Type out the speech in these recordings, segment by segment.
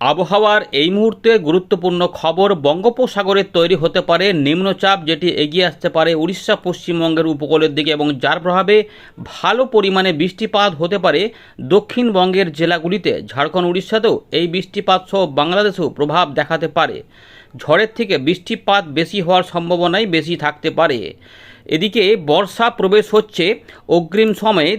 আবহাওয়ার এই মুহূর্তে গুরুত্বপূর্ণ খবর বঙ্গোপসাগরে তৈরি হতে পারে নিম্নচাপ, যেটি এগিয়ে আসতে পারে উড়িষ্যা, পশ্চিমবঙ্গের উপকূলের দিকে এবং যার প্রভাবে ভালো পরিমাণে বৃষ্টিপাত হতে পারে দক্ষিণবঙ্গের জেলাগুলিতে। ঝাড়খণ্ড, উড়িষ্যাতেও এই বৃষ্টিপাত সহ বাংলাদেশেও প্রভাব দেখাতে পারে। ঝড়ের থেকে বৃষ্টিপাত বেশি হওয়ার সম্ভাবনাই বেশি থাকতে পারে। এদিকে বর্ষা প্রবেশ হচ্ছে অগ্রিম সময়ে।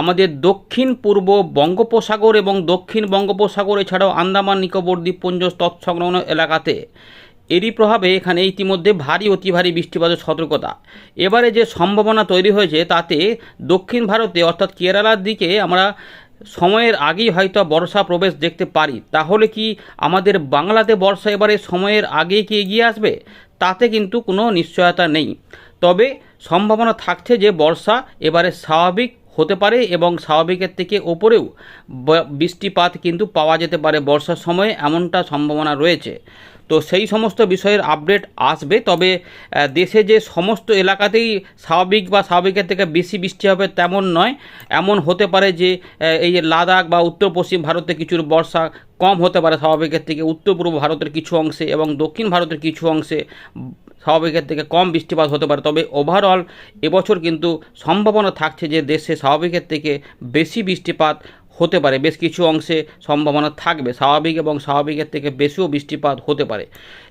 আমাদের দক্ষিণ পূর্ব বঙ্গোপসাগর এবং দক্ষিণ বঙ্গোপসাগর, এছাড়াও আন্দামান, নিকোবর, দ্বীপপুঞ্জ, তৎসংলগ্ন এলাকাতে। এরই প্রভাবে এখানে ইতিমধ্যে ভারী, অতি ভারী বৃষ্টিপাতের সতর্কতা। এবারে যে সম্ভাবনা তৈরি হয়েছে, তাতে দক্ষিণ ভারতে, অর্থাৎ কেরালার দিকে, আমরা সময়ের আগেই হয়তো বর্ষা প্রবেশ দেখতে পারি। তাহলে কি আমাদের বাংলাতে বর্ষা এবারে সময়ের আগেই কি এগিয়ে আসবে? তাতে কিন্তু কোনো নিশ্চয়তা নেই। তবে সম্ভাবনা থাকছে যে বর্ষা এবারে স্বাভাবিক হতে পারে এবং স্বাভাবিকের থেকে ওপরেও বৃষ্টিপাত কিন্তু পাওয়া যেতে পারে বর্ষার সময়ে, এমনটা সম্ভাবনা রয়েছে। তো সেই সমস্ত বিষয়ের আপডেট আসবে, তবে দেশে যে সমস্ত এলাকাতেই স্বাভাবিক বা স্বাভাবিকের থেকে বেশি বৃষ্টি হবে তেমন নয়। এমন হতে পারে যে এই যে লাদাখ বা উত্তর পশ্চিম ভারতে কিছুর বর্ষা কম হতে পারে স্বাভাবিকের থেকে। উত্তর পূর্ব ভারতের কিছু অংশে এবং দক্ষিণ ভারতের কিছু অংশে স্বাভাবিকের থেকে কম বৃষ্টিপাত হতে পারে। তবে ওভারঅল এবছর কিন্তু সম্ভাবনা থাকছে যে দেশে স্বাভাবিকের থেকে বেশি বৃষ্টিপাত হতে পারে। বেশ কিছু অংশে সম্ভাবনা থাকবে, স্বাভাবিক এবং স্বাভাবিকের থেকে বেশিও বৃষ্টিপাত হতে পারে।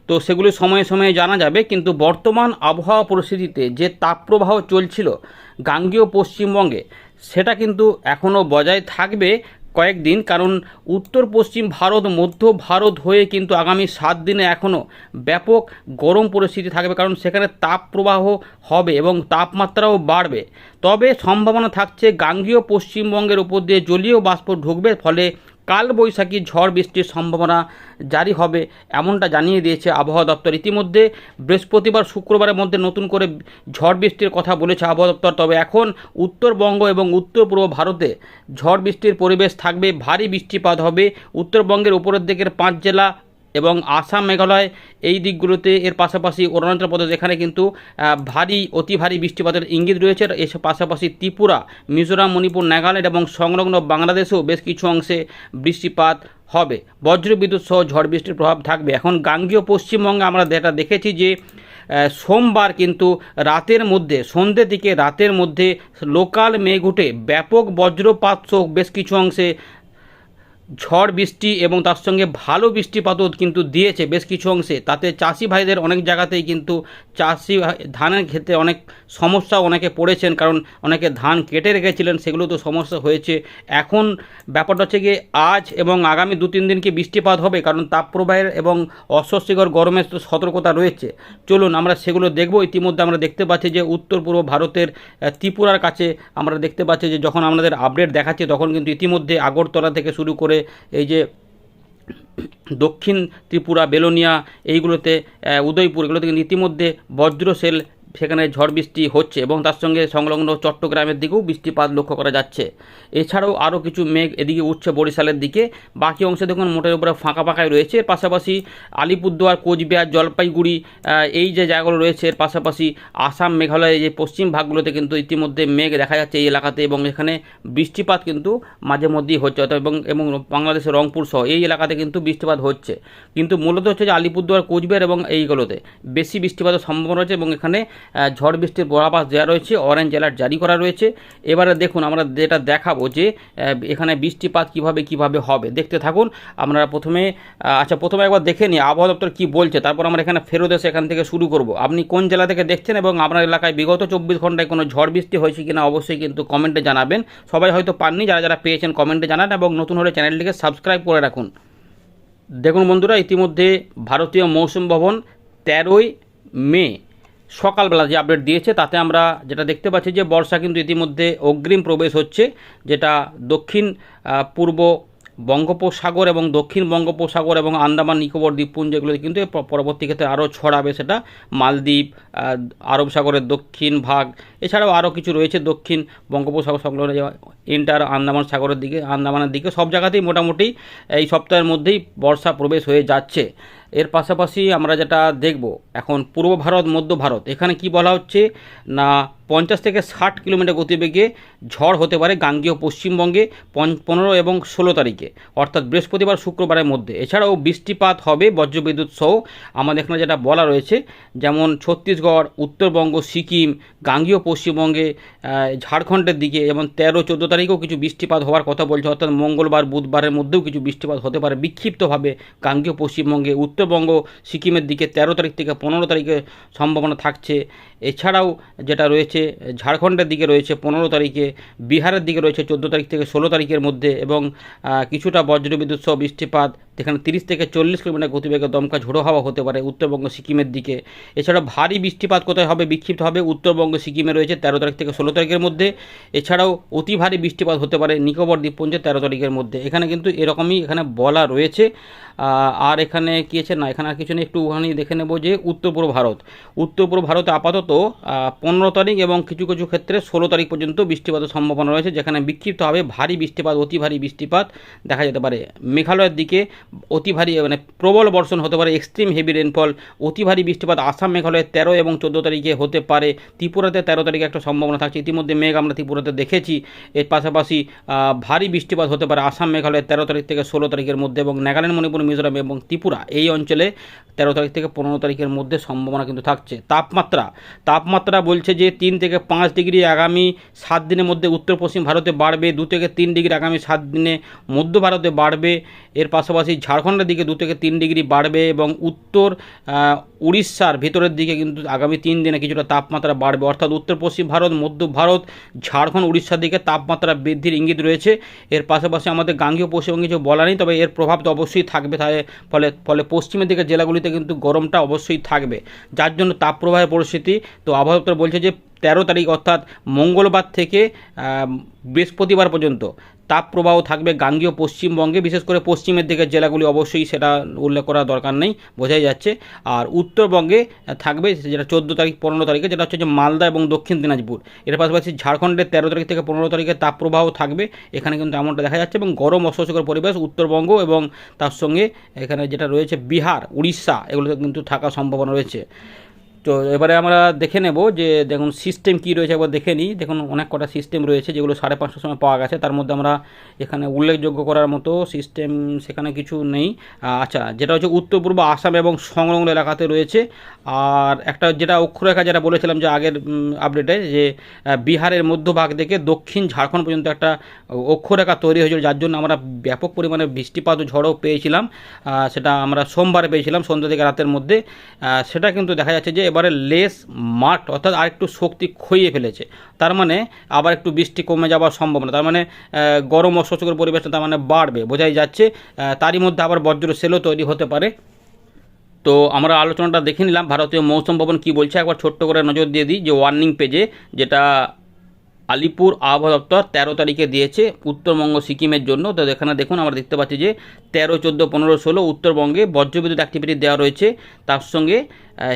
তো সেগুলি সময়ে সময়ে জানা যাবে, কিন্তু বর্তমান আবহাওয়া পরিস্থিতিতে যে তাপপ্রবাহ চলছিল গাঙ্গেয় পশ্চিমবঙ্গে, সেটা কিন্তু এখনও বজায় থাকবে। কয়েকদিন, কারণ উত্তর পশ্চিম ভারত, মধ্য ভারত হয়ে কিন্তু আগামী সাত দিনে এখনও ব্যাপক গরম পরিস্থিতি থাকবে, কারণ সেখানে তাপ প্রবাহ হবে এবং তাপমাত্রাও বাড়বে। তবে সম্ভাবনা থাকছে গাঙ্গীয় পশ্চিমবঙ্গের উপর দিয়ে জলীয় বাষ্প ঢুকবে, ফলে কালবৈশাখী ঝড় বৃষ্টির সম্ভাবনা জারি হবে, এমনটা জানিয়ে দিয়েছে আবহাওয়া দপ্তর। ইতিমধ্যে বৃহস্পতিবার শুক্রবারের মধ্যে নতুন করে ঝড় বৃষ্টির কথা বলেছে আবহাওয়া দপ্তর, তবে এখন উত্তরবঙ্গ এবং উত্তর পূর্ব ভারতে ঝড় বৃষ্টির পরিবেশ থাকবে, ভারী বৃষ্টিপাত হবে। উত্তরবঙ্গের উপরের দিকের পাঁচ জেলা এবং আসাম মেঘালয় এই দিকগুলোতে এর পাশাপাশি অরুণাচল প্রদেশ, এখানে কিন্তু ভারী, অতি ভারী বৃষ্টিপাতের ইঙ্গিত রয়েছে। এর পাশাপাশি ত্রিপুরা, মিজোরাম, মণিপুর, নাগাল্যান্ড এবং সংলগ্ন বাংলাদেশেও বেশ কিছু অংশে বৃষ্টিপাত হবে। বজ্রবিদ্যুৎ সহ ঝড় বৃষ্টির প্রভাব থাকবে। এখন গাঙ্গীয় পশ্চিমবঙ্গে আমরা যেটা দেখেছি যে সোমবার কিন্তু রাতের মধ্যে সন্ধ্যে থেকে রাতের মধ্যে লোকাল মেঘ উঠে ব্যাপক বজ্রপাত সহ বেশ কিছু অংশে ঝড় বৃষ্টি এবং তার সঙ্গে ভালো বৃষ্টিপাতও কিন্তু দিয়েছে বেশ কিছু অংশে। তাতে চাষি ভাইদের অনেক জায়গাতেই কিন্তু চাষি ধানের ক্ষেত্রে অনেক সমস্যা অনেকে পড়েছেন, কারণ অনেকে ধান কেটে রেখেছিলেন, সেগুলো তো সমস্যা হয়েছে। এখন ব্যাপারটা হচ্ছে গিয়ে আজ এবং আগামী দু তিন দিন কি বৃষ্টিপাত হবে? কারণ তাপপ্রবাহের এবং অস্বস্তিকর গরমের তো সতর্কতা রয়েছে। চলুন আমরা সেগুলো দেখব। ইতিমধ্যে আমরা দেখতে পাচ্ছি যে উত্তর পূর্ব ভারতের ত্রিপুরার কাছে আমরা দেখতে পাচ্ছি যে যখন আমাদের আপডেট দেখাচ্ছে, তখন কিন্তু ইতিমধ্যে আগরতলা থেকে শুরু করে এই যে দক্ষিণ ত্রিপুরা বেলোনিয়া এইগুলোতে উদয়পুর এগুলোতে কিন্তু ইতিমধ্যে বজ্রশেল সেখানে ঝড় বৃষ্টি হচ্ছে এবং তার সঙ্গে সংলগ্ন চট্টগ্রামের দিকেও বৃষ্টিপাত লক্ষ্য করা যাচ্ছে। এছাড়াও আরও কিছু মেঘ এদিকে উঠছে বরিশালের দিকে। বাকি অংশে দেখুন মোটের উপরে ফাঁকা ফাঁকাই রয়েছে। এর পাশাপাশি আলিপুরদুয়ার, কোচবিহার, জলপাইগুড়ি এই যে জায়গাগুলো রয়েছে, এর পাশাপাশি আসাম, মেঘালয় যে পশ্চিম ভাগগুলোতে কিন্তু ইতিমধ্যে মেঘ দেখা যাচ্ছে এই এলাকাতে এবং এখানে বৃষ্টিপাত কিন্তু মাঝে মধ্যেই হচ্ছে। অর্থাৎ এবং এবং বাংলাদেশের রংপুর সহ এই এলাকাতে কিন্তু বৃষ্টিপাত হচ্ছে। কিন্তু মূলত হচ্ছে যে আলিপুরদুয়ার, কোচবিহার এবং এইগুলোতে বেশি বৃষ্টিপাতের সম্ভাবনা রয়েছে এবং এখানে ঝড় বৃষ্টির পূর্বাভাস দেওয়া রয়েছে অরেঞ্জ অ্যালার্ট জারি করা রয়েছে। এবারে দেখুন, আমরা যেটা দেখাবো যে এখানে বৃষ্টিপাত কীভাবে কীভাবে হবে, দেখতে থাকুন। আমরা প্রথমে আচ্ছা প্রথমে একবার দেখে নিই, আবহাওয়া দপ্তর কী বলছে, তারপর আমরা এখানে ফেরত এসে এখান থেকে শুরু করব। আপনি কোন জেলা থেকে দেখছেন এবং আপনার এলাকায় বিগত চব্বিশ ঘন্টায় কোনো ঝড় বৃষ্টি হয়েছে কিনা, অবশ্যই কিন্তু কমেন্টে জানাবেন। সবাই হয়তো পাননি, যারা যারা পেয়েছেন কমেন্টে জানান এবং নতুন হলে চ্যানেলটিকে সাবস্ক্রাইব করে রাখুন। দেখুন বন্ধুরা, ইতিমধ্যে ভারতীয় মৌসুম ভবন তেরোই মে সকালবেলা যে আপডেট দিয়েছে, তাতে আমরা যেটা দেখতে পাচ্ছি যে বর্ষা কিন্তু ইতিমধ্যে অগ্রিম প্রবেশ হচ্ছে, যেটা দক্ষিণ পূর্ব বঙ্গোপসাগর এবং দক্ষিণ বঙ্গোপসাগর এবং আন্দামান, নিকোবর দ্বীপপুঞ্জ এগুলোতে কিন্তু পরবর্তী ক্ষেত্রে আরও ছড়াবে সেটা। মালদ্বীপ আরব সাগরের দক্ষিণ ভাগ, এছাড়াও আরও কিছু রয়েছে দক্ষিণ বঙ্গোপসাগর সংলগ্ন ইন্টার, আন্দামান সাগরের দিকে, আন্দামানের দিকে, সব জায়গাতেই মোটামুটি এই সপ্তাহের মধ্যেই বর্ষা প্রবেশ হয়ে যাচ্ছে। এর পাশাপাশি আমরা যেটা দেখব, এখন পূর্ব ভারত, মধ্য ভারত, এখানে কি বলা হচ্ছে? না, পঞ্চাশ থেকে ষাট কিলোমিটার গতিবেগে ঝড় হতে পারে গাঙ্গেয় পশ্চিমবঙ্গে পন- পনেরো এবং ষোলো তারিখে, অর্থাৎ বৃহস্পতিবার শুক্রবারের মধ্যে। এছাড়াও বৃষ্টিপাত হবে, বজ্রবিদ্যুৎ সহ আমাদের এখানে যেটা বলা রয়েছে, যেমন ছত্তিশগড়, উত্তরবঙ্গ, সিকিম, গাঙ্গেয় পশ্চিমবঙ্গে ঝাড়খণ্ডের দিকে এবং তেরো, চোদ্দ তারিখেও কিছু বৃষ্টিপাত হওয়ার কথা বলছে, অর্থাৎ মঙ্গলবার, বুধবারের মধ্যেও কিছু বৃষ্টিপাত হতে পারে, বিক্ষিপ্তভাবে গাঙ্গেয় পশ্চিমবঙ্গে উত্তরবঙ্গ সিকিমের দিকে তেরো তারিখ থেকে পনেরো তারিখে সম্ভাবনা থাকছে। এছাড়াও যেটা রয়েছে, ঝাড়খণ্ডের দিকে রয়েছে পনেরো তারিখে, বিহারের দিকে রয়েছে চোদ্দ তারিখ থেকে ষোলো তারিখের মধ্যে এবং কিছুটা বজ্রবিদ্যুৎ সহ বৃষ্টিপাত যেখানে তিরিশ থেকে চল্লিশ কিলোমিটার গতিবেগে দমকা ঝোড়ো হাওয়া হতে পারে উত্তরবঙ্গ সিকিমের দিকে। এছাড়া ভারী বৃষ্টিপাত কোথায় হবে বিক্ষিপ্ত হবে উত্তরবঙ্গ সিকিমে রয়েছে তেরো তারিখ থেকে ষোলো তারিখের মধ্যে। এছাড়াও অতি ভারী বৃষ্টিপাত হতে পারে নিকোবর, দ্বীপপুঞ্জে তেরো তারিখের মধ্যে। এখানে কিন্তু এরকমই এখানে বলা রয়েছে। আর এখানে কি আছে? না, এখানে আর কিছু নেই। একটুখানি দেখে নেব যে উত্তর পূর্ব ভারত। উত্তর পূর্ব ভারতে আপাতত পনেরো তারিখ এবং কিছু কিছু ক্ষেত্রে ষোলো তারিখ পর্যন্ত বৃষ্টিপাতের সম্ভাবনা রয়েছে, যেখানে বিক্ষিপ্তভাবে ভারী বৃষ্টিপাত, অতি ভারী বৃষ্টিপাত দেখা যেতে পারে। মেঘালয়ের দিকে অতি ভারী মানে প্রবল বর্ষণ হতে পারে এক্সট্রিম হেভি রেনফল অতি ভারী বৃষ্টিপাত আসাম মেঘালয়ে তেরো এবং চোদ্দ তারিখে হতে পারে। ত্রিপুরাতে তেরো তারিখে একটা সম্ভাবনা থাকছে। ইতিমধ্যে মেঘ আমরা ত্রিপুরাতে দেখেছি। এর পাশাপাশি ভারী বৃষ্টিপাত হতে পারে আসাম মেঘালয়ে তেরো তারিখ থেকে ষোলো তারিখের মধ্যে এবং নাগাল্যান্ড, মণিপুর, মিজোরাম এবং ত্রিপুরা এই অঞ্চলে তেরো তারিখ থেকে পনেরো তারিখের মধ্যে সম্ভাবনা কিন্তু থাকছে। তাপমাত্রা তাপমাত্রা বলছে যে তিন থেকে পাঁচ ডিগ্রি আগামী সাত দিনের মধ্যে উত্তর পশ্চিম ভারতে বাড়বে, দু থেকে তিন ডিগ্রি আগামী সাত দিনে মধ্য ভারতে বাড়বে। এর পাশাপাশি ঝাড়খণ্ডের দিকে দু থেকে তিন ডিগ্রি বাড়বে এবং উত্তর উড়িষ্যার ভিতরের দিকে কিন্তু আগামী তিন দিনে কিছুটা তাপমাত্রা বাড়বে। অর্থাৎ উত্তর, পশ্চিম ভারত, মধ্য ভারত, ঝাড়খণ্ড, উড়িষ্যার দিকে তাপমাত্রা বৃদ্ধির ইঙ্গিত রয়েছে। এর পাশাপাশি আমাদের গাঙ্গীয় পশ্চিমবঙ্গে কিছু বলা নেই, তবে এর প্রভাব তো অবশ্যই থাকবে। তাই ফলে ফলে পশ্চিমের দিকে জেলাগুলিতে কিন্তু গরমটা অবশ্যই থাকবে। যার জন্য তাপপ্রবাহের পরিস্থিতি, তো আবহাওয়া দপ্তর বলছে যে তেরো তারিখ অর্থাৎ মঙ্গলবার থেকে বৃহস্পতিবার পর্যন্ত তাপপ্রবাহ থাকবে গাঙ্গীয় পশ্চিমবঙ্গে, বিশেষ করে পশ্চিমের দিকের জেলাগুলি অবশ্যই সেটা উল্লেখ করার দরকার নেই, বোঝাই যাচ্ছে। আর উত্তরবঙ্গে থাকবে যেটা চোদ্দ তারিখ, পনেরো তারিখে, যেটা হচ্ছে যে মালদা এবং দক্ষিণ দিনাজপুর। এর পাশাপাশি ঝাড়খণ্ডের তেরো তারিখ থেকে পনেরো তারিখে তাপপ্রবাহ থাকবে। এখানে কিন্তু এমনটা দেখা যাচ্ছে এবং গরম অস্বস্তিকর পরিবেশ উত্তরবঙ্গ এবং তার সঙ্গে এখানে যেটা রয়েছে বিহার, উড়িষ্যা, এগুলোতে কিন্তু থাকার সম্ভাবনা রয়েছে। তো এবারে আমরা দেখে নেব যে দেখুন সিস্টেম কী রয়েছে, একবার দেখে নিই। দেখুন অনেক কটা সিস্টেম রয়েছে যেগুলো সাড়ে পাঁচটার সময় পাওয়া গেছে। তার মধ্যে আমরা এখানে উল্লেখযোগ্য করার মতো সিস্টেম সেখানে কিছু নেই। আচ্ছা যেটা হচ্ছে উত্তর পূর্ব আসাম এবং সংলগ্ন এলাকাতে রয়েছে। আর একটা যেটা অক্ষরেখা যেটা বলেছিলাম যে আগের আপডেটে যে বিহারের মধ্যভাগ থেকে দক্ষিণ ঝাড়খণ্ড পর্যন্ত একটা অক্ষরেখা তৈরি হয়েছিল, যার জন্য আমরা ব্যাপক পরিমাণে বৃষ্টিপাত ও ঝড়ও পেয়েছিলাম। সেটা আমরা সোমবারে পেয়েছিলাম, সন্ধ্যা থেকে রাতের মধ্যে। সেটা কিন্তু দেখা যাচ্ছে যে এবারে লেস মাঠ অর্থাৎ আরেকটু শক্তি খইয়ে ফেলেছে। তার মানে আবার একটু বৃষ্টি কমে যাওয়ার সম্ভাবনা। তার মানে গরম অস্বস্তিকর পরিবেশটা তার মানে বাড়বে। বোঝাই যাচ্ছে তারই মধ্যে আবার বজ্র সেলও তৈরি হতে পারে। তো আমরা আলোচনাটা দেখে নিলাম। ভারতীয় মৌসুম ভবন কী বলছে? একবার ছোট্ট করে নজর দিয়ে দিই যে ওয়ার্নিং পেজে যেটা আলিপুর আবহাওয়া দপ্তর তেরো তারিখে দিয়েছে উত্তরবঙ্গ সিকিমের জন্য। তো এখানে দেখুন, আমরা দেখতে পাচ্ছি যে তেরো, চোদ্দ, পনেরো, ষোলো উত্তরবঙ্গে বজ্রবিদ্যুৎ অ্যাক্টিভিটি দেওয়া রয়েছে। তার সঙ্গে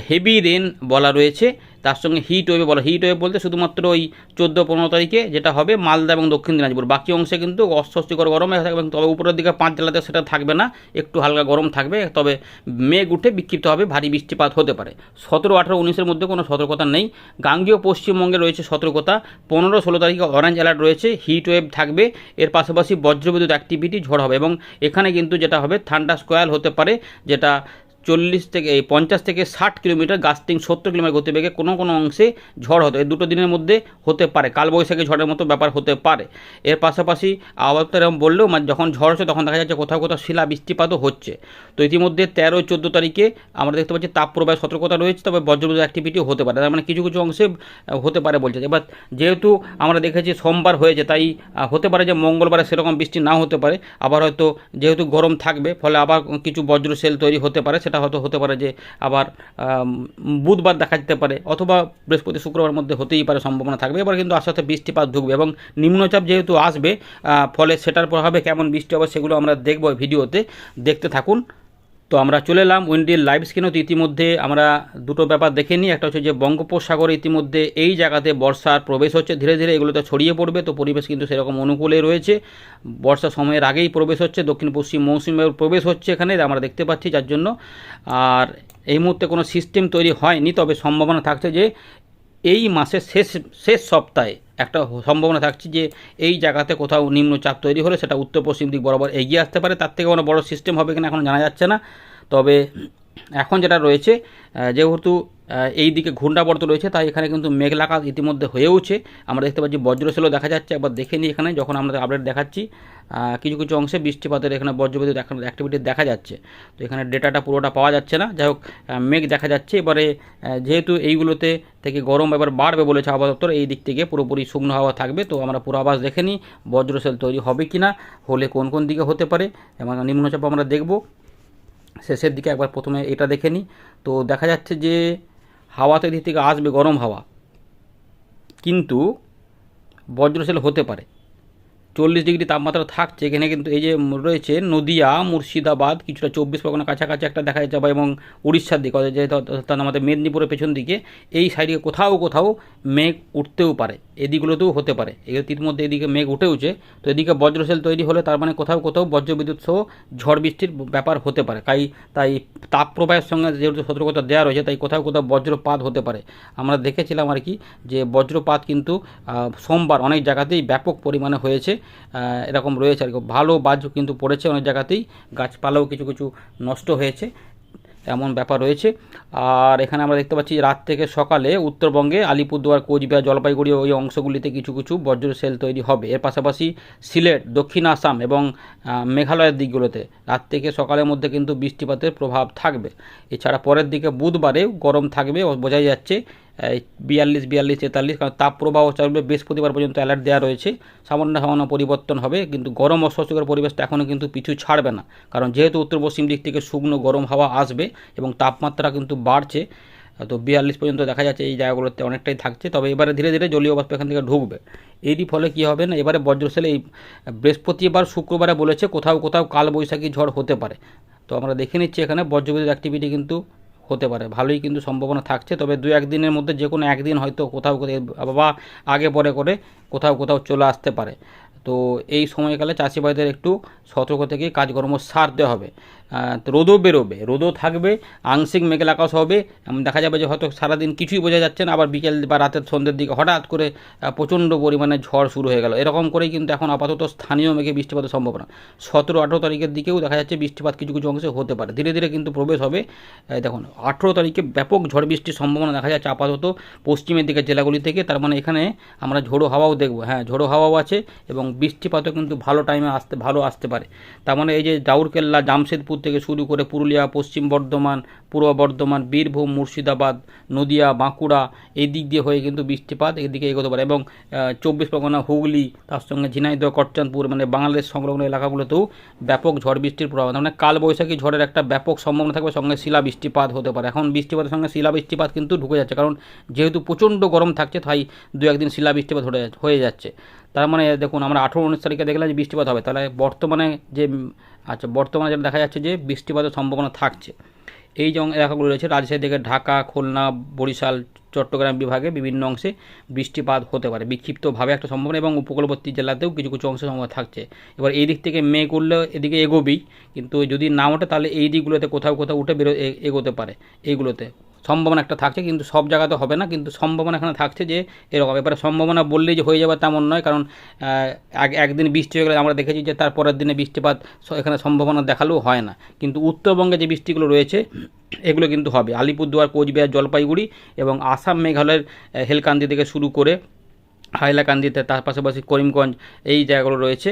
হেভি রেন বলা রয়েছে। তার সঙ্গে হিট ওয়েভে বলা হিট ওয়েভ বলতে শুধুমাত্র ওই চোদ্দ, পনেরো তারিখে যেটা হবে মালদা এবং দক্ষিণ দিনাজপুর। বাকি অংশে কিন্তু অস্বস্তিকর গরমে থাকবে তবে উপরের দিকে পাঁচ জেলাতে সেটা থাকবে না। একটু হালকা গরম থাকবে, তবে মেঘ উঠে বিক্ষিপ্ত হবে, ভারী বৃষ্টিপাত হতে পারে। সতেরো, আঠেরো, উনিশের মধ্যে কোনো সতর্কতা নেই। গাঙ্গীয় পশ্চিমবঙ্গে রয়েছে সতর্কতা। পনেরো, ষোলো তারিখে অরেঞ্জ অ্যালার্ট রয়েছে হিট ওয়েভ থাকবে। এর পাশাপাশি বজ্রবিদ্যুৎ অ্যাক্টিভিটি ঝড় হবে এবং এখানে কিন্তু যেটা হবে ঠান্ডা স্কোয়াল হতে পারে, যেটা চল্লিশ থেকে, এই পঞ্চাশ থেকে ষাট কিলোমিটার গাস্টিং সত্তর কিলোমিটার গতিবেগে কোনো কোনো অংশে ঝড় হতে, এই দুটো দিনের মধ্যে হতে পারে, কালবৈশাখী ঝড়ের মতো ব্যাপার হতে পারে। এর পাশাপাশি আবহাওয়া এরকম বললেও মানে যখন ঝড় হচ্ছে তখন দেখা যাচ্ছে কোথাও কোথাও শিলা বৃষ্টিপাতও হচ্ছে। তো ইতিমধ্যে তেরো, চোদ্দ তারিখে আমরা দেখতে পাচ্ছি তাপপ্রবাহের সতর্কতা রয়েছে, তবে বজ্রবিদ্যুৎ অ্যাক্টিভিটিও হতে পারে। তার মানে কিছু কিছু অংশে হতে পারে বলছে। এবার যেহেতু আমরা দেখেছি সোমবার হয়েছে, তাই হতে পারে যে মঙ্গলবারে সেরকম বৃষ্টি নাও হতে পারে, আবার হয়তো যেহেতু গরম থাকবে, ফলে আবার কিছু বজ্র সেল তৈরি হতে পারে, সেটা হয়তো হতে পারে যে আবার বুধবার দেখা যেতে পারে অথবা বৃহস্পতি শুক্রবার মধ্যে হতেই পারে সম্ভাবনা থাকবে। এবার কিন্তু আস্তে আস্তে বৃষ্টিপাত ঢুকবে এবং নিম্নচাপ যেহেতু আসবে ফলে সেটার প্রভাবে কেমন বৃষ্টি হবে সেগুলো আমরা দেখব ভিডিওতে। দেখতে থাকুন। তো আমরা চলে এলাম উইন্ডির লাইভ স্ক্রিনেও ইতিমধ্যে। আমরা দুটো ব্যাপার দেখে নিই। একটা হচ্ছে যে বঙ্গোপসাগরে ইতিমধ্যে এই জায়গাতে বর্ষার প্রবেশ হচ্ছে। ধীরে ধীরে এগুলোতে ছড়িয়ে পড়বে, তো পরিবেশ কিন্তু সেরকম অনুকূলে রয়েছে। বর্ষা সময়ের আগেই প্রবেশ হচ্ছে, দক্ষিণ পশ্চিম মৌসুমি প্রবেশ হচ্ছে এখানে আমরা দেখতে পাচ্ছি যার জন্য। আর এই মুহূর্তে কোনো সিস্টেম তৈরি হয়নি, তবে সম্ভাবনা থাকছে যে এই মাসের শেষ শেষ সপ্তাহে একটা সম্ভাবনা থাকছে যে এই জায়গাতে কোথাও নিম্নচাপ তৈরি হলে সেটা উত্তর পশ্চিম দিক বরাবর এগিয়ে আসতে পারে। তার থেকে কোনো বড় সিস্টেম হবে কিনা এখন জানা যাচ্ছে না। তবে এখন যেটা রয়েছে যেহেতু এই দিকে ঘূর্ণাবর্ত রয়েছে, তাই এখানে কিন্তু মেঘলাকাশ ইতিমধ্যে হয়েওছে আমরা দেখতে পাচ্ছি বজ্রশীলও দেখা যাচ্ছে, একবার দেখে নিই এখানে, যখন আমরা আপডেট দেখাচ্ছি কিছু কিছু অংশে বৃষ্টিপাতের এখানে বজ্রবিদ্যুৎ এখন অ্যাক্টিভিটি দেখা যাচ্ছে। তো এখানে ডেটাটা পুরোটা পাওয়া যাচ্ছে না। যাই হোক মেঘ দেখা যাচ্ছে। এবারে যেহেতু এইগুলোতে থেকে গরম এবার বাড়বে বলেছে আবহাওয়া দপ্তর, এই দিক থেকে পুরোপুরি শুকনো হাওয়া থাকবে। তো আমরা পূর্বাভাস দেখে নিই বজ্রশীল তৈরি হবে কি না হলে কোন কোন দিকে হতে পারে, এবং নিম্নচাপ আমরা দেখব। শেষের দিকে একবার প্রথমে এটা দেখে নিই। তো দেখা যাচ্ছে যে হাওয়া তো এদিক থেকে আসবে গরম হাওয়া। কিন্তু বজ্রশীল হতে পারে। চল্লিশ ডিগ্রি তাপমাত্রা থাকছে। এখানে কিন্তু এই যে রয়েছে নদিয়া, মুর্শিদাবাদ, কিছুটা চব্বিশ পরগনা কাছাকাছি একটা দেখা যাচ্ছে এবং উড়িষ্যার দিকে যেহেতু অর্থাৎ আমাদের মেদিনীপুরের পেছন দিকে, এই সাইডে কোথাও কোথাও মেঘ উঠতেও পারে। এদিকগুলোতেও হতে পারে। এর মধ্যে এদিকে মেঘ উঠেওছে। তো এদিকে বজ্রশেল তৈরি হলে তার মানে কোথাও কোথাও বজ্রবিদ্যুৎ সহ ঝড় বৃষ্টির ব্যাপার হতে পারে। তাই তাই তাপ প্রবাহের সঙ্গে যেহেতু সতর্কতা দেওয়া রয়েছে, তাই কোথাও কোথাও বজ্রপাত হতে পারে। আমরা দেখেছিলাম আর কি যে বজ্রপাত কিন্তু সোমবার অনেক জায়গাতেই ব্যাপক পরিমাণে হয়েছে। এরকম রয়েছে আর কি। ভালো বাজ কিন্তু পড়েছে অনেক জায়গাতেই। গাছপালাও কিছু কিছু নষ্ট হয়েছে, এমন ব্যাপার রয়েছে। আর এখানে আমরা দেখতে পাচ্ছি রাত থেকে সকালে উত্তরবঙ্গে আলিপুরদুয়ার, কোচবিহার, জলপাইগুড়ি ওই অংশগুলিতে কিছু কিছু বজ্র সেল তৈরি হবে। এর পাশাপাশি সিলেট, দক্ষিণ আসাম এবং মেঘালয়ের দিকগুলোতে রাত থেকে সকালের মধ্যে কিন্তু বৃষ্টিপাতের প্রভাব থাকবে। এছাড়া পরের দিকে বুধবারেও গরম থাকবে বোঝাই যাচ্ছে বিয়াল্লিশ বিয়াল্লিশ, তেতাল্লিশ, কারণ তাপ প্রবাহ চলবে বৃহস্পতিবার পর্যন্ত অ্যালার্ট দেওয়া রয়েছে। সামান্য সামান্য পরিবর্তন হবে, কিন্তু গরম অস্বস্তিকর পরিবেশটা এখনও কিন্তু পিছু ছাড়বে না। কারণ যেহেতু উত্তর পশ্চিম দিক থেকে শুকনো গরম হাওয়া আসবে এবং তাপমাত্রা কিন্তু বাড়ছে, তো বিয়াল্লিশ পর্যন্ত দেখা যাচ্ছে এই জায়গাগুলোতে অনেকটাই থাকছে। তবে এবারে ধীরে ধীরে জলীয় বাষ্প এখান থেকে ঢুকবে। এরই ফলে কী হবে না, এবারে বজ্রশালে এই বৃহস্পতিবার, শুক্রবারে বলেছে, কোথাও কোথাও কালবৈশাখী ঝড় হতে পারে। তো আমরা দেখে নিচ্ছি এখানে বজ্রবিদ্যুৎ অ্যাক্টিভিটি কিন্তু হতে পারে। ভালোই কিন্তু সম্ভাবনা থাকছে, তবে দু একদিনের মধ্যে যে কোনো একদিন হয়তো কোথাও বা আগে পরে করে কোথাও কোথাও চলে আসতে পারে। তো এই সময়কালে চাষিবাইদের একটু সতর্ক থেকে কাজকর্ম সারতে হবে। রোদও বেরোবে, রোদও থাকবে, আংশিক মেঘেল আকাশ হবে। দেখা যাবে যে হয়তো সারাদিন কিছুই বোঝা যাচ্ছে না, আবার বিকেল বা রাতের সন্ধ্যের দিকে হঠাৎ করে প্রচণ্ড পরিমাণে ঝড় শুরু হয়ে গেল। এরকম করেই কিন্তু এখন আপাতত স্থানীয় মেঘে বৃষ্টিপাতের সম্ভাবনা। সতেরো আঠেরো তারিখের দিকেও দেখা যাচ্ছে বৃষ্টিপাত কিছু কিছু অংশে হতে পারে। ধীরে ধীরে কিন্তু প্রবেশ হবে দেখুন, আঠেরো তারিখে ব্যাপক ঝড় বৃষ্টির সম্ভাবনা দেখা যাচ্ছে আপাতত পশ্চিমের দিকের জেলাগুলি থেকে। তার মানে এখানে আমরা ঝোড়ো হাওয়াও দেখব। হ্যাঁ ঝোড়ো হাওয়াও আছে এবং বৃষ্টিপাতও কিন্তু ভালো টাইমে আসতে, ভালো আসতে পারে। তার মানে এই যে জাউরকেল্লা, জামশেদপুর থেকে শুরু করে পুরুলিয়া, পশ্চিম বর্ধমান, পূর্ব বর্ধমান, বীরভূম, মুর্শিদাবাদ, নদিয়া, বাঁকুড়া এই দিক দিয়ে হয়ে কিন্তু বৃষ্টিপাত এদিকে এগোতে পারে এবং চব্বিশ পরগনা, হুগলি, তার সঙ্গে ঝিনাইদহ করচাঁদপুর মানে বাংলাদেশ সংলগ্ন এলাকাগুলোতেও ব্যাপক ঝড় বৃষ্টির প্রভাব। মানে কালবৈশাখী ঝড়ের একটা ব্যাপক সম্ভাবনা থাকবে, সঙ্গে শিলা বৃষ্টিপাত হতে পারে। এখন বৃষ্টিপাতের সঙ্গে শিলা বৃষ্টিপাত কিন্তু ঢুকে যাচ্ছে, কারণ যেহেতু প্রচণ্ড গরম থাকছে, তাই দু একদিন শিলা বৃষ্টিপাত হয়ে যাচ্ছে- তার মানে দেখুন, আমরা আঠেরো উনিশ তারিখে দেখলাম যে বৃষ্টিপাত হবে। তাহলে বর্তমানে যে আচ্ছা বর্তমানে যেটা দেখা যাচ্ছে যে বৃষ্টিপাতের সম্ভাবনা থাকছে। এই যে এলাকাগুলো রয়েছে, রাজশাহী থেকে ঢাকা, খুলনা, বরিশাল, চট্টগ্রাম বিভাগে বিভিন্ন অংশে বৃষ্টিপাত হতে পারে। বিক্ষিপ্তভাবে একটা সম্ভাবনা এবং উপকূলবর্তী জেলাতেও কিছু কিছু অংশে সম্ভাবনা থাকছে। এবার এই দিক থেকে মেঘ উঠলে এদিকে এগোবেই, কিন্তু যদি না ওঠে তাহলে এই দিকগুলোতে কোথাও কোথাও উঠে বেরো এগোতে পারে। এইগুলোতে সম্ভাবনা একটা থাকছে, কিন্তু সব জায়গাতে হবে না। কিন্তু সম্ভাবনা এখানে থাকছে যে, এরকম এবারে সম্ভাবনা বললেই যে হয়ে যাবে তেমন নয়। কারণ এক একদিন বৃষ্টি হয়ে গেলে আমরা দেখেছি যে, তার পরের দিনে বৃষ্টিপাত এখানে সম্ভাবনা দেখালেও হয় না। কিন্তু উত্তরবঙ্গে যে বৃষ্টিগুলো রয়েছে, এগুলো কিন্তু হবে। আলিপুরদুয়ার, কোচবিহার, জলপাইগুড়ি এবং আসাম, মেঘালয়ের হেলকান্দি থেকে শুরু করে হাইলাকান্দিতে, তার পাশাপাশি করিমগঞ্জ, এই জায়গাগুলো রয়েছে।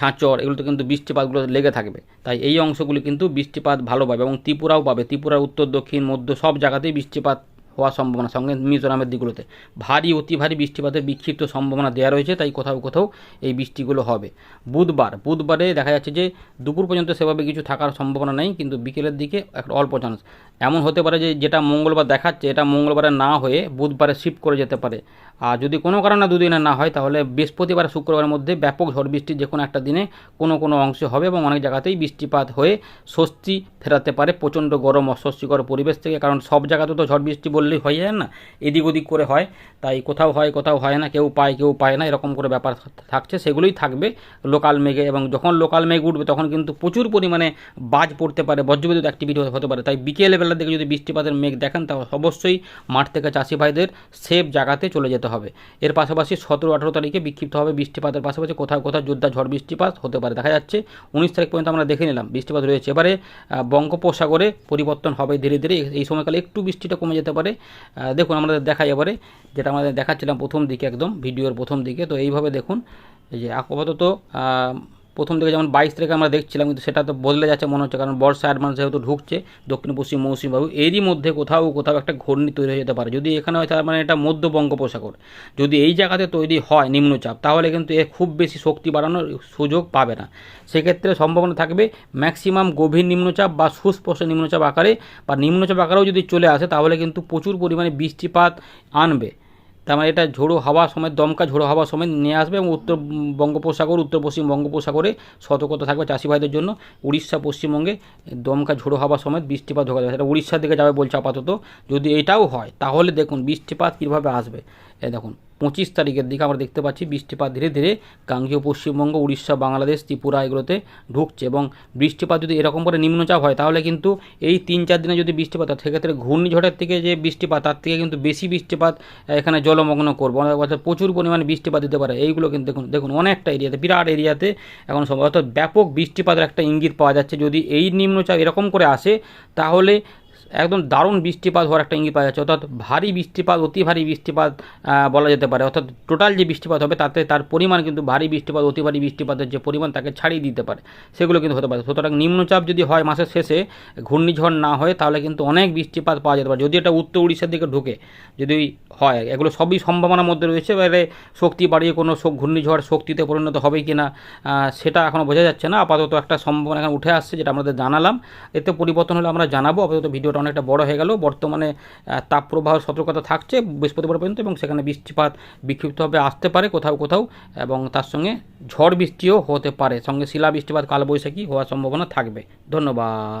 ছাঁচর এগুলোতে কিন্তু বৃষ্টিপাতগুলো লেগে থাকবে। তাই এই অংশগুলি কিন্তু বৃষ্টিপাত ভালো পাবে এবং ত্রিপুরাও পাবে। ত্রিপুরার উত্তর, দক্ষিণ, মধ্য সব জায়গাতেই বৃষ্টিপাত হওয়ার সম্ভাবনা, সঙ্গে মিজোরামের দিকগুলোতে। ভারী, অতি ভারী বৃষ্টিপাতের বিক্ষিপ্ত সম্ভাবনা দেওয়া রয়েছে, তাই কোথাও কোথাও এই বৃষ্টিগুলো হবে। বুধবার, বুধবারে দেখা যাচ্ছে যে দুপুর পর্যন্ত সেভাবে কিছু থাকার সম্ভাবনা নেই, কিন্তু বিকেলের দিকে একটা অল্প চান্স এমন হতে পারে যে যেটা মঙ্গলবার দেখাচ্ছে, এটা মঙ্গলবারে না হয়ে বুধবারে শিফট করে যেতে পারে। আর যদি কোনো কারণে দুদিনে না হয়, তাহলে বৃহস্পতিবার, শুক্রবারের মধ্যে ব্যাপক ঝড় বৃষ্টি যে কোনো একটা দিনে কোনো কোনো অংশে হবে এবং অনেক জায়গাতেই বৃষ্টিপাত হয়ে স্বস্তি ফেরাতে পারে প্রচণ্ড গরম অস্বস্তিকর পরিবেশ থেকে, কারণ সব জায়গাতে তো ঝড় বৃষ্টি বললেই হয়ে যায় না? এদিক ওদিক করে হয়। তাই কোথাও হয় কোথাও হয় না, কেউ পায় কেউ পায় না, এরকম করে ব্যাপার থাকছে, সেগুলোই থাকবে লোকাল মেঘে। এবং যখন লোকাল মেঘ উঠবে, তখন কিন্তু প্রচুর পরিমাণে বাজ পড়তে পারে, বজ্রবিদ্যুৎ অ্যাক্টিভিটি হতে পারে। তাই বিকেল বেলার দিকে যদি বৃষ্টিপাতের মেঘ দেখেন, তাহলে অবশ্যই মাঠ থেকে চাষি ভাইদের সেফ জায়গাতে চলে যেতে হবে। এর পাশাপাশি সতেরো, আঠেরো তারিখে বিক্ষিপ্ত হবে বৃষ্টিপাতের পাশাপাশি কোথাও কোথাও যোদ্ধা ঝড় বৃষ্টিপাত হতে পারে। দেখা যাচ্ছে উনিশ তারিখ পর্যন্ত আমরা দেখে নিলাম বৃষ্টিপাত রয়েছে। এবারে বঙ্গোপসাগরে পরিবর্তন হবে ধীরে ধীরে। এই সময়কালে একটু বৃষ্টিটা কমে যেতে পারে। আহ, দেখুন আমাদের দেখাই এবারে যেটা আমাদের দেখাচ্ছিলাম প্রথম দিকে একদম ভিডিওর প্রথম দিকে। তো এইভাবে দেখুন যে আপাতত প্রথম থেকে যেমন বাইশ তারিখে আমরা দেখছিলাম, কিন্তু সেটা তো বদলে যাচ্ছে মনে হচ্ছে, কারণ বর্ষা অ্যাডভান্স যেহেতু ঢুকছে, দক্ষিণ পশ্চিম মৌসুমী বায়ু এরই মধ্যে কোথাও কোথাও একটা ঘূর্ণি তৈরি হয়ে যেতে পারে। যদি এখানে হয় তার মানে এটা মধ্য বঙ্গোপসাগর। যদি এই জায়গাতে তৈরি হয় নিম্নচাপ, তাহলে কিন্তু এ খুব বেশি শক্তি বাড়ানোর সুযোগ পাবে না। সেক্ষেত্রে সম্ভাবনা থাকবে ম্যাক্সিমাম গভীর নিম্নচাপ বা সুস্পষ্ট নিম্নচাপ আকারে, বা নিম্নচাপ আকারেও যদি চলে আসে, তাহলে কিন্তু প্রচুর পরিমাণে বৃষ্টিপাত আনবে। তার মানে এটা ঝোড়ো হাওয়া সময় দমকা ঝোড়ো হাওয়া সময় নিয়ে আসবে এবং উত্তর বঙ্গোপসাগর, উত্তর পশ্চিম বঙ্গোপসাগরে সতর্কতা থাকবে চাষি ভাইদের জন্য। উড়িষ্যা পশ্চিমবঙ্গে দমকা ঝোড়ো হাওয়া সময় বৃষ্টিপাত ঢোকা যাবে। সেটা উড়িষ্যার দিকে যাবে বলছে আপাতত। যদি এটাও হয়, তাহলে দেখুন বৃষ্টিপাত কীভাবে আসবে। এই দেখুন, পঁচিশ তারিখের দিকে আমরা দেখতে পাচ্ছি বৃষ্টিপাত ধীরে ধীরে গাঙ্গীয় পশ্চিমবঙ্গ, উড়িষ্যা, বাংলাদেশ, ত্রিপুরা এগুলোতে ঢুকছে এবং বৃষ্টিপাত যদি এরকম করে নিম্নচাপ হয়, তাহলে কিন্তু এই তিন চার দিনে যদি বৃষ্টিপাত হয়, সেক্ষেত্রে ঘূর্ণিঝড়ের থেকে যে বৃষ্টিপাত, তার থেকে কিন্তু বেশি বৃষ্টিপাত এখানে জলমগ্ন করব। অর্থাৎ প্রচুর পরিমাণে বৃষ্টিপাত দিতে পারে, এইগুলো কিন্তু দেখুন দেখুন অনেকটা এরিয়াতে, বিরাট এরিয়াতে এখন সম্ভব অর্থাৎ ব্যাপক বৃষ্টিপাতের একটা ইঙ্গিত পাওয়া যাচ্ছে। যদি এই নিম্নচাপ এরকম করে আসে, তাহলে একদম দারুণ বৃষ্টিপাত হওয়ার একটা ইঙ্গিত পাওয়া যাচ্ছে। অর্থাৎ ভারী বৃষ্টিপাত, অতি ভারী বৃষ্টিপাত বলা যেতে পারে। অর্থাৎ টোটাল যে বৃষ্টিপাত হবে, তাতে তার পরিমাণ কিন্তু ভারী বৃষ্টিপাত, অতি ভারী বৃষ্টিপাতের যে পরিমাণ, তাকে ছাড়িয়ে দিতে পারে। সেগুলো কিন্তু হতে পারে। সুতরাং নিম্নচাপ যদি হয় মাসের শেষে, ঘূর্ণিঝড় না হয়, তাহলে কিন্তু অনেক বৃষ্টিপাত পাওয়া যেতে পারে। যদি এটা উত্তর উড়িষ্যার দিকে ঢুকে যদি হয়, এগুলো সবই সম্ভাবনার মধ্যে রয়েছে। এবারে শক্তি বাড়িয়ে কোনো ঘূর্ণিঝড় শক্তিতে পরিণত হবে কি না সেটা এখনও বোঝা যাচ্ছে না। আপাতত একটা সম্ভাবনা এখন উঠে আসছে, যেটা আমাদের জানালাম। এতে পরিবর্তন হলে আমরা জানাব। আপাতত ভিডিওটা অনেকটা বড় হয়ে গেল। বর্তমানে তাপ তাপপ্রবাহ সতর্কতা থাকছে বৃহস্পতিবার পর্যন্ত এবং সেখানে বৃষ্টিপাত বিক্ষিপ্তভাবে আসতে পারে কোথাও কোথাও এবং তার সঙ্গে ঝড় বৃষ্টিও হতে পারে। সঙ্গে শিলা বৃষ্টিপাত কালবৈশাখী হওয়ার সম্ভাবনা থাকবে। ধন্যবাদ।